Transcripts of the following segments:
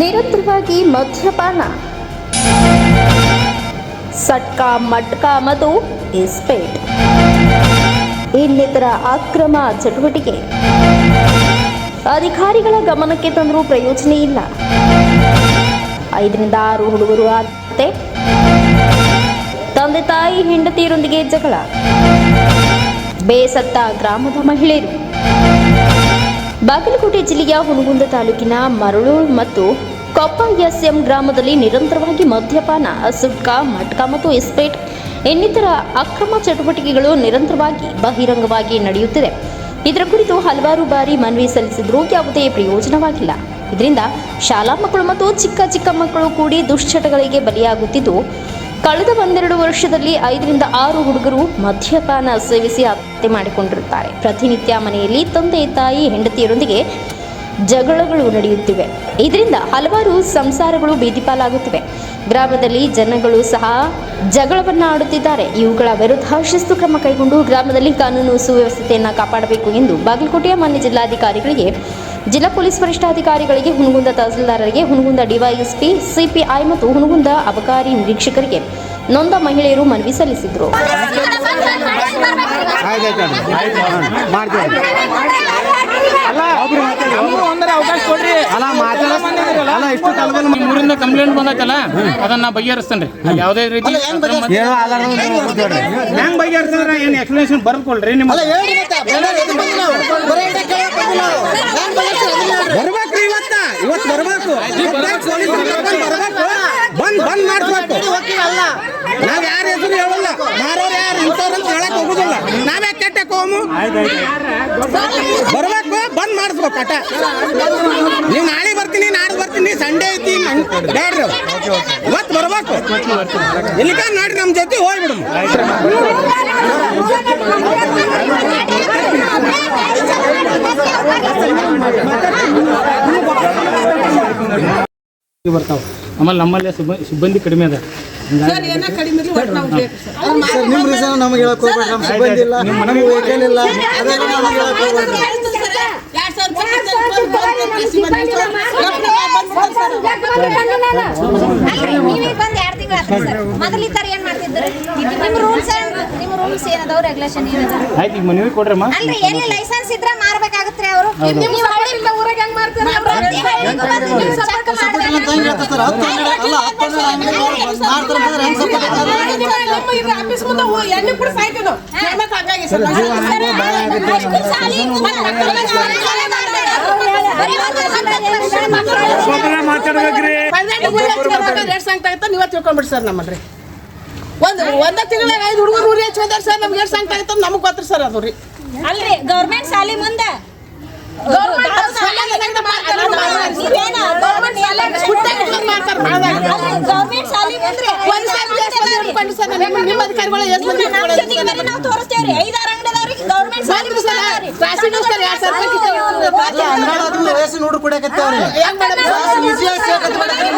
ನಿರಂತರವಾಗಿ ಮದ್ಯಪಾನ. ಸಟ್ಕ, ಮಟ್ಕ ಮತ್ತು ಇಸ್ಪೇಟ್. ಇನ್ನಿತರ ಅಕ್ರಮ ಚಟುವಟಿಕೆ. ಅಧಿಕಾರಿಗಳ ಗಮನಕ್ಕೆ ತಂದರೂ ಪ್ರಯೋಜನ ಇಲ್ಲ. ಐದರಿಂದ ಆರು ಹುಡುಗರು ಆಗುತ್ತೆ ತಂದೆ ತಾಯಿ ಹೆಂಡತಿಯರೊಂದಿಗೆ ಜಗಳ. ಬೇಸತ್ತ ಗ್ರಾಮದ ಮಹಿಳೆಯರು. ಬಾಗಲಕೋಟೆ ಜಿಲ್ಲೆಯ ಹುನಗುಂದ ತಾಲೂಕಿನ ಮರಳೂರು ಮತ್ತು ಕೊಪ್ಪ ಎಸ್ಎಂ ಗ್ರಾಮದಲ್ಲಿ ನಿರಂತರವಾಗಿ ಮದ್ಯಪಾನ ಸುಟ್ಕ ಮಟ್ಕ ಮತ್ತು ಇಸ್ಪೇಟ್ ಇನ್ನಿತರ ಅಕ್ರಮ ಚಟುವಟಿಕೆಗಳು ನಿರಂತರವಾಗಿ ಬಹಿರಂಗವಾಗಿ ನಡೆಯುತ್ತಿದೆ ಇದರ ಕುರಿತು ಹಲವಾರು ಬಾರಿ ಮನವಿ ಸಲ್ಲಿಸಿದ್ರೂ ಯಾವುದೇ ಪ್ರಯೋಜನವಾಗಿಲ್ಲ. ಇದರಿಂದ ಶಾಲಾ ಮಕ್ಕಳು ಮತ್ತು ಚಿಕ್ಕ ಚಿಕ್ಕ ಮಕ್ಕಳು ಕೂಡಿ ದುಶ್ಚಟಗಳಿಗೆ ಬಲಿಯಾಗುತ್ತಿದ್ದು ಕಳೆದ ಒಂದೆರಡು ವರ್ಷದಲ್ಲಿ ಐದರಿಂದ ಆರು ಹುಡುಗರು ಮದ್ಯಪಾನ ಸೇವಿಸಿ ಹತ್ಯೆ ಮಾಡಿಕೊಂಡಿರುತ್ತಾರೆ. ಪ್ರತಿನಿತ್ಯ ಮನೆಯಲ್ಲಿ ತಂದೆ, ತಾಯಿ, ಹೆಂಡತಿಯರೊಂದಿಗೆ ಜಗಳಗಳು ನಡೆಯುತ್ತಿವೆ. ಇದರಿಂದ ಹಲವಾರು ಸಂಸಾರಗಳು ಬೀದಿಪಾಲಾಗುತ್ತಿವೆ. ಗ್ರಾಮದಲ್ಲಿ ಜನಗಳು ಸಹ ಜಗಳವನ್ನು ಆಡುತ್ತಿದ್ದಾರೆ ಇವುಗಳ ವಿರುದ್ಧ ಶಿಸ್ತು ಕ್ರಮ ಕೈಗೊಂಡು ಗ್ರಾಮದಲ್ಲಿ ಕಾನೂನು ಸುವ್ಯವಸ್ಥೆಯನ್ನು ಕಾಪಾಡಬೇಕು ಎಂದು ಬಾಗಲಕೋಟೆಯ ಮಾನ್ಯ ಜಿಲ್ಲಾಧಿಕಾರಿಗಳಿಗೆ ಜಿಲ್ಲಾ ಪೊಲೀಸ್ ವರಿಷ್ಠಾಧಿಕಾರಿಗಳಿಗೆ ಹುನಗುಂದ ತಹಸೀಲ್ದಾರರಿಗೆ ಹುನಗುಂದ ಡಿವೈಎಸ್ಪಿ, ಸಿಪಿಐ ಮತ್ತು ಹುನಗುಂದ ಅಬಕಾರಿ ನಿರೀಕ್ಷಕರಿಗೆ ನೊಂದ ಮಹಿಳೆಯರು ಮನವಿ ಸಲ್ಲಿಸಿದರು ಆಯ್ತು ಮಾಡ್ತೀವಿ ಒಂದರ ಅವಕಾಶ ಕೊಡ್ರಿ ಅಲ್ಲ ಮಾತಾಡಲ್ಲ ಅಲ್ಲ ಇಷ್ಟು ಕಂಪ್ಲೇಂಟ್ ಬಂದೈತಲ್ಲ ಅದನ್ನ ಬಗೆಹರಿಸ್ತೇನೆ ರೀ. ಯಾವುದೇ ರೀತಿ ಹೆಂಗ್ ಬಗೆಹರಿಸಿದ್ರೆ ಏನು ಎಕ್ಸ್ಪ್ಲನೇಷನ್ ಬರ್ಕೊಳ್ರಿ ನಿಮ್ಮ ಬರ್ಬೇಕು ಇವತ್ತ. ಇವತ್ತು ಬರ್ಬೇಕು. ಬರ್ಬೇಕು. ಬಂದ್ ಬಂದ್ ಮಾಡ್ಬೇಕು ನಾವ್ ಯಾರ ಹೆಸರು ಹೇಳಲ್ಲ ಮಾರೋರು ಯಾರು ಇಂಥವ್ರು ಅಂತ ಹೇಳಕ್ ಹೋಗುದಿಲ್ಲ ನಾವೇ ಕೋಮು ಬರ್ಬೇಕು ಬಂದ್ ಮಾಡಿಸ್ಬೇಕು ಅಟ ನೀವು ನಾಳೆ ಬರ್ತೀನಿ ನಾಳೆ ಬರ್ತೀನಿ ಸಂಡೇ ಐತಿ ಬೇಡ್ರಿ. ಇವತ್ತು ಬರ್ಬೇಕು. ಇಲ್ಲಿಕ ನಾಡ್ರಿ ನಮ್ಮ ಜೊತೆ ಹೋಗ್ಬಿಡು. ಬರ್ತಾವ. ಆಮೇಲೆ ನಮ್ಮಲ್ಲೇ ಸಿಬ್ಬ- ಸಿಬ್ಬಂದಿ ಕಡಿಮೆ ಅದ. ಸರ್ ಏನೋ ಕಡಿಮೆ ಇರ್ಲಿ ಒಟ್ಟು ನಾವು ಬೇಕು ಸರ್ ಸರ್ ನಿಮ್ಮ ರೀಸನ್ ನಮಗೆ ಹೇಳಕ್ ಹೋಗ್ಬೇಡಿ ಸಿಬ್ಬಂದಿ ಇಲ್ಲ ನಮಗೆ ವೆಹಿಕಲ್ ಇಲ್ಲ ಅದೆಲ್ಲ ನಮಗೆ ಹೇಳಕ್ ಹೋಗ್ಬೇಡಿ ಮೊದಲಿದ್ದಾರ ಏನ್ ಮಾಡ್ತಿದ್ರು ನಿಮ್ ರೂಲ್ಸ್ ನಿಮ್ ರೂಲ್ಸ್ ಏನದಾವ್ ರೆಗ್ಯುಲೇಷನ್ ಏನದ ಆಯ್ತು ಈಗ ಮನವಿ ಕೊಡ್ರಮ್ಮ ಅಲ್ರಿ ಎಲ್ಲಿ ಲೈಸೆನ್ಸ್ ಇದ್ರೆ ಮಾರ್ಬೇಕಾಗತ್ರಿ ಅವರು ತಿಳ್ಕೊಂಡ್ಬಿಡಿ ಸರ್ ಹತ್ತು ಹನ್ನೆರಡು ಅಲ್ಲ ಹತ್ತು ಹನ್ನೆರಡು ಅಂಗಡಿ ಮಾಡ್ತಾರೆ ಅಂದ್ರೆ ಹೆಂಗ್ ಸಪೋರ್ಟ್ ನಮ್ಮ ಇದು ಆಫೀಸ್ ಮುಂದೆ ಹೋ- ಎಣ್ಣೆ ಕೂಡ ಸಾಯ್ತೀವಿ ನಾವು ಹೆಣ್ಮಕ್ಳು ಹಂಗಾಗಿ ಸರ್ ರೇಟ್ ಸಂಗ್ತಾ ಇತ್ತ ನೀವೇ ತಿಳ್ಕೊಂಬಿಡಿ ಸರ್ ನಮ್ಮಲ್ರಿ ಒಂದು ಒಂದ ತಿಂಗಳ ಐದು ಹುಡುಗರು ಊರಿ ಸರ್ ನಮ್ಗೆ ಎಷ್ಟು ಸಂಕ್ತ ಆಯ್ತು ನಮಗ್ ಗೊತ್ತ ಸರ್ ಅದು ರೀ ಅಲ್ರಿ ಗೌರ್ಮೆಂಟ್ ಶಾಲಿ ಮುಂದೆ ಗೌರ್ಮೆಂಟ್ ಶಾಲಿ ಮುಂದ್ರಿ ನಿಮ್ಮ ಅಧಿಕಾರಿಗಳು ಎಷ್ಟು ಮಂದಿ ನಾವು ತೋರಿಸ್ತೇವ್ರಿ ಐದಾರು ಅಂಗಡಿ ಅದಾವ್ರಿ ಗೌರ್ಮೆಂಟ್ ಶಾಲಿ ಬಂದ್ರು ಸರ್ ಟ್ರಾಫಿಕ್ ಸರ್ ಎರಡು ಸಾವಿರ ರೂಪಾಯಿ ಕಿತ್ತು. ಹನ್ನೆರಡು ಆದ್ಮೇಲೆ ರೇಷನ್ ನೋಡ್ರಿ ಕುಡಿಯಕತ್ತೇವ್ರಿ ಹೆಂಗ್ ಮಾಡೋದು? ಈಸಿಯಾಗಿ ಸೇರ್ಕತ್ತಿ ಬಿಡಕ್ಕೆ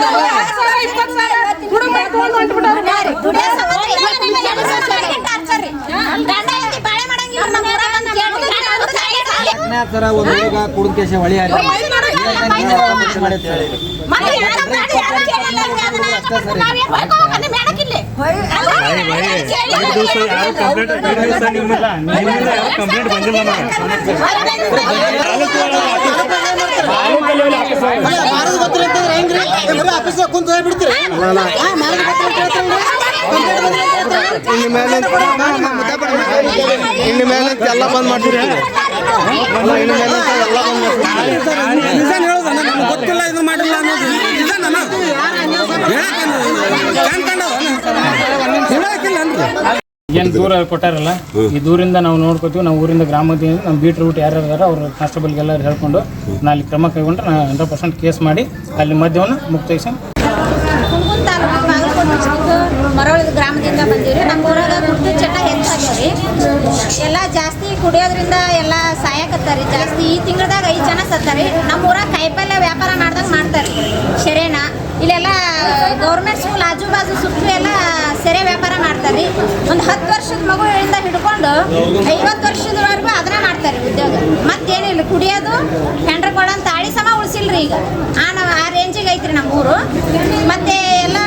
ಸರ್, ಇಪ್ಪತ್ತು ಸಾವಿರ ಹುಡುಗ ಮಾಡ್ಕೊಂಡು ಹೊಂಟ್ಬಿಟ್ಟವ್ರು. ದುಡಿಯೋ ಸಂಬಂಧ ಇಲ್ಲ, ನಿಮ್ಮ ಎರಡು ಸಾವಿರ ರೂಪಾಯಿ ಟಾರ್ಚರ್ ರೀ. ಗಂಡ ಹೆಂಡ್ತಿ ಬಾಳೆ ಮಾಡಂಗಿಲ್ಲ ನಮ್ಮ ಊರಾಗ ಬಂದು ಕೇಳ್ರಿ. ಗಂಡ ಅವ್ರ ತಾಯಿ ತಾಯಿ. ತರ ಒಂದು ಹುಡುಗ ಕುಡಿದ ಕೇಶ ಹೊಳಿ ಮತ್ತೆ ಯಾರ ಮಾಡಿ ಯಾರ ಕೇಳಲ್ಲ ಅಂದ್ರೆ ಅದನ್ನ ನಾವೇನ್ ಹೊಯ್ಕೋಬೇಕು ಅಂದ್ರೆ ಮೇಡಕ್ಕಿಲ್ಲಿ. ಅಲ್ಲ, ಕಂಪ್ಲೇಂಟ್ ಒಂದು ಮಾರದ ಗೊತ್ತಿಲ್ಲ ಹೊಳಿ ಹೆಂಗ್ರಿ ಬರೀ ಆಫೀಸ್ನಾಗ ಕುಂತ ಹೋಗ್ಬಿಡ್ತೀರಿ ಹಾ ಮಾರದ ಗೊತ್ತಿಲ್ಲ ಅಂತ ಹೇಳ್ತಾರಲ್ರಿ ಇನ್ನು ಮೇಲೆ ಇನ್ನು ಮೇಲೆ ಎಲ್ಲ ಬಂದ್ ಮಾಡ್ತೀರಿ ಏನು ದೂರ ಕೊಟ್ಟಾರಲ್ಲ ಈ ದೂರಿಂದ ನಾವು ನೋಡ್ಕೋತೀವಿ ನಾವು ಊರಿಂದ ಗ್ರಾಮದಿಂದ ನಮ್ಮ ಬೀಟ್ ರೂಟ್ ಯಾರ್ಯಾರು ಇದಾರ ಅವ್ರ ಕಾನ್ಸ್ಟೇಬಲ್ಗೆಲ್ಲ ಹೇಳ್ಕೊಂಡು ನಾ ಅಲ್ಲಿ ಕ್ರಮ ಕೈಗೊಂಡ್ರೆ ನಾ ಹಂಡ್ರೆಡ್ ಪರ್ಸೆಂಟ್ ಕೇಸ್ ಮಾಡಿ ಅಲ್ಲಿ ಮದ್ಯವನ್ನು ಮುಕ್ತೈಸಿ ಮರಳಿ ಗ್ರಾಮದಿಂದ ಬಂದೀವಿ ನಮ್ಮ ಊರಾಗ ಕುಡಿದು ಚಟ ಹೆಚ್ಚಾಗ್ಯವ್ರಿ ಎಲ್ಲ ಜಾಸ್ತಿ ಕುಡಿಯೋದ್ರಿಂದ ಎಲ್ಲ ಸಾಯಕತ್ತಾರಿ ಜಾಸ್ತಿ ಈ ತಿಂಗಳದಾಗ ಐದು ಜನ ಸತ್ತಾರೆ. ನಮ್ಮ ಊರಾಗ ಕಾಯಿಪಲ್ಯ ವ್ಯಾಪಾರ ಮಾಡ್ದಂಗೆ ಮಾಡ್ತಾರೆ. ಸೆರೆನ ಇಲ್ಲೆಲ್ಲ ಗೌರ್ಮೆಂಟ್ ಸ್ಕೂಲ್ ಆಜು ಬಾಜು ಸುತ್ತಲೂ ಎಲ್ಲ ಸೆರೆ ವ್ಯಾಪಾರ ಮಾಡ್ತಾರೆ. ಒಂದು ವರ್ಷದ ಮಗುವಿಂದ ಹಿಡ್ಕೊಂಡು ಐವತ್ತು ವರ್ಷದವರೆಗೂ ಅದನ್ನ ಮಾಡ್ತಾರೆ ಉದ್ಯೋಗ. ಮತ್ತೇನಿಲ್ಲ ಕುಡಿಯೋದು ಹೆಂಡ್ರ ಕೊಡೋನ್ ತಾಳಿ ಸಮ ಉಳಿಸಿಲ್ರಿ ಈಗ. ಆ ನಾವು ಆ ರೇಂಜಿಗೆ ಐತ್ರಿ ನಮ್ಮ ಊರು ಮತ್ತೆ ಎಲ್ಲ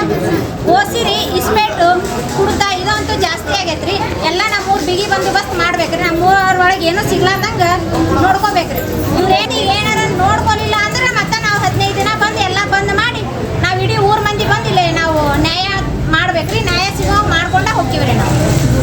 ಓಸಿರಿ ಇಸ್ಮೇಟು ಕುಡ್ತಾ ಇದಂತೂ ಜಾಸ್ತಿ ಆಗೈತ್ರಿ ಎಲ್ಲ ನಮ್ಮೂರು ಬಿಗಿ ಬಂದೋಬಸ್ತ್ ಮಾಡ್ಬೇಕ್ರಿ ನಮ್ಮ ಊರೊಳಗೆ ಏನೂ ಸಿಗ್ಲಾರ್ದಂಗ ನೋಡ್ಕೋಬೇಕ್ರಿ ಇವ್ರೇನು ಏನಾರ ನೋಡ್ಕೊಲಿಲ್ಲ ಅಂದ್ರೆ ಮತ್ತೆ ನಾವು ಹದಿನೈದು ದಿನ ಬಂದು ಎಲ್ಲ ಬಂದ್ ಮಾಡಿ ನಾವು ಇಡೀ ಊರ್ ಮಂದಿ ಬಂದಿಲ್ಲ ನಾವು ನ್ಯಾಯ ಮಾಡ್ಬೇಕ್ರಿ ನ್ಯಾಯ ಸಿಗೋ ಮಾಡ್ಕೊಂಡ ಹೋಗ್ತೀವ್ರಿ ನಾವು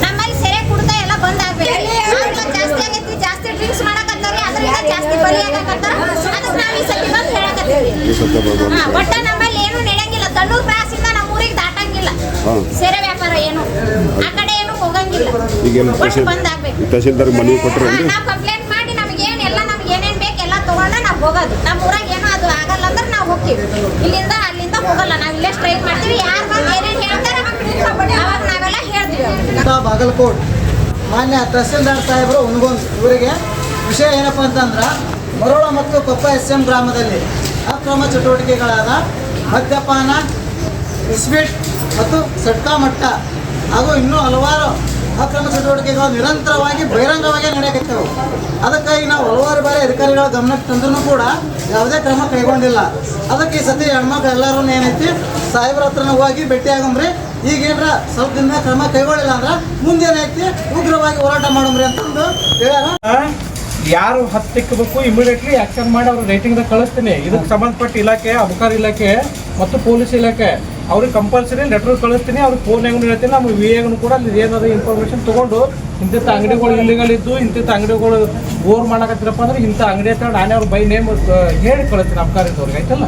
ನಮ್ಮಲ್ಲಿ ಸೆರೆ ಕುಡ್ತಾ ಎಲ್ಲ ಬಂದ್ ಆಗ್ಬೇಕ್ರಿ ಆಮೇಲೆ ಜಾಸ್ತಿ ಆಗೈತಿ ಜಾಸ್ತಿ ಡ್ರಿಂಕ್ಸ್ ಮಾಡಕತ್ತಾರಿ ಅದರಿಂದ ಜಾಸ್ತಿ ಬಲಿ ಆಗಕತ್ತಾರ ಅದಕ್ಕೆ ನಾವು ಈ ಸತಿ ಬಂದು ಹೇಳಕತ್ತೀವಿ ಹಾ, ಒಟ್ಟ ನಮ್ಮಲ್ಲಿ ಏನು ನಡೆಯಂಗಿಲ್ಲ ತಣ್ಣೂರು ಪ್ಯಾಸಿಂದ ನಮ್ಮ ಊರಿಗೆ ದಾಟಂಗಿಲ್ಲ. ಸೇರೆ ವ್ಯಾಪಾರ ಏನು. ಆ ಕಡೆ ಏನು ಹೋಗಂಗಿಲ್ಲ. ಈಗೇನು ಒಟ್ಟು ಬಂದ್ ಆಗ್ಬೇಕು ತಹಶೀಲ್ದಾರ್ ಮನವಿ ಕೊಟ್ಟರೆ ನಾವು ಕಂಪ್ಲೇಂಟ್ ಮಾಡಿ ನಮ್ಗೆ ಏನು ಎಲ್ಲ ನಮ್ಗೆ ಏನೇನ್ ಬೇಕು ಎಲ್ಲ ತಗೊಂಡ ನಾವು ಹೋಗೋದು. ನಮ್ಮ ಊರಾಗ ಏನು ಅದು ಆಗಲ್ಲ ಅಂದ್ರೆ ನಾವು ಹೋಗ್ತೀವಿ. ಇಲ್ಲಿಂದ ಅಲ್ಲಿಂದ ಹೋಗಲ್ಲ. ನಾವು ಇಲ್ಲೇ ಸ್ಟ್ರೈಕ್ ಮಾಡ್ತೀವಿ. ಯಾರು ಬಂದು ಏನೇನ್ ಹೇಳ್ತಾರೆ ಅವಾಗ ನಾವೆಲ್ಲ ಹೇಳ್ತೀವಿ. ಬಾಗಲಕೋಟ್. ಮಾನ್ಯ ತಹಸೀಲ್ದಾರ್ ಸಾಹೇಬರು ಉನ್ಗೊಂದು ಇವರಿಗೆ ವಿಷಯ ಏನಪ್ಪ ಅಂತಂದ್ರೆ ಮರೋಳ ಮತ್ತು ಕೊಪ್ಪ ಎಸ್ ಎಂ ಗ್ರಾಮದಲ್ಲಿ ಅಕ್ರಮ ಚಟುವಟಿಕೆಗಳಾದ ಮದ್ಯಪಾನ ಇಸ್ಬಿಟ್ ಮತ್ತು ಸಟ್ಕಾ ಮಟ್ಟ. ಹಾಗೂ ಇನ್ನೂ ಹಲವಾರು ಅಕ್ರಮ ಚಟುವಟಿಕೆಗಳು ನಿರಂತರವಾಗಿ ಬಹಿರಂಗವಾಗಿ ನಡೆಯಕತ್ತವು ಅದಕ್ಕಾಗಿ ನಾವು ಹಲವಾರು ಬಾರಿ ಅಧಿಕಾರಿಗಳ ಗಮನಕ್ಕೆ ತಂದ್ರೂ ಕೂಡ ಯಾವುದೇ ಕ್ರಮ ಕೈಗೊಂಡಿಲ್ಲ. ಅದಕ್ಕೆ ಈ ಸತಿ ಹೆಣ್ಮಕ್ಳು ಎಲ್ಲರೂ ಏನೈತಿ, ಸಾಹೇಬ್ರ ಹತ್ರನ ಹೋಗಿ ಭೇಟಿ ಆಗಮ್ರಿ ಈಗೇನ್ರ ಸ್ವಲ್ಪ ದಿನ ಕ್ರಮ ಕೈಗೊಳ್ಳಿಲ್ಲ ಅಂದ್ರೆ ಮುಂದೇನೈತಿ, ಉಗ್ರವಾಗಿ ಹೋರಾಟ ಮಾಡಂಬ್ರಿ ಅಂತಂದು ಹೇಳ್ಯಾರ. ಯಾರು ಹತ್ತಿಕ್ಕಬೇಕು ಇಮಿಡಿಯೇಟ್ಲಿ ಆಕ್ಷನ್ ಮಾಡಿ ಅವ್ರ ರೈಟಿಂಗ್ ಕಳಿಸ್ತೀನಿ. ಇದಕ್ಕೆ ಸಂಬಂಧಪಟ್ಟ ಇಲಾಖೆ, ಅಬಕಾರಿ ಇಲಾಖೆ ಮತ್ತು ಪೊಲೀಸ್ ಇಲಾಖೆ, ಅವ್ರಿಗೆ ಕಂಪಲ್ಸರಿ ಲೆಟರ್ ಕಳಿಸ್ತೀನಿ, ಅವ್ರಿಗೆ ಫೋನ್ ಹೆಂಗ್ ಹೇಳ್ತೀನಿ ನಮ್ಮ ವಿ ಎಗೂ ಕೂಡ ಅಲ್ಲಿ ಏನಾದ್ರು ಇನ್ಫಾರ್ಮೇಷನ್ ತೊಗೊಂಡು ಇಂತಿಂಥ ಅಂಗಡಿಗಳು ಇಲ್ಲಿಗಳಿದ್ದು, ಇಂತಿಂಥ ಅಂಗಡಿಗಳು ಬೋರ್ ಮಾಡಕತ್ತಿರಪ್ಪ ಅಂದ್ರೆ ಇಂಥ ಅಂಗಡಿ ಹತ್ರ ನಾನೇ ಅವ್ರ ಬೈ ನೇಮ್ ಹೇಳಿ ಕಳಿಸ್ತೀನಿ ಅಬಕಾರಿದವ್ರಿಗೆ ಆಯ್ತಲ್ಲ?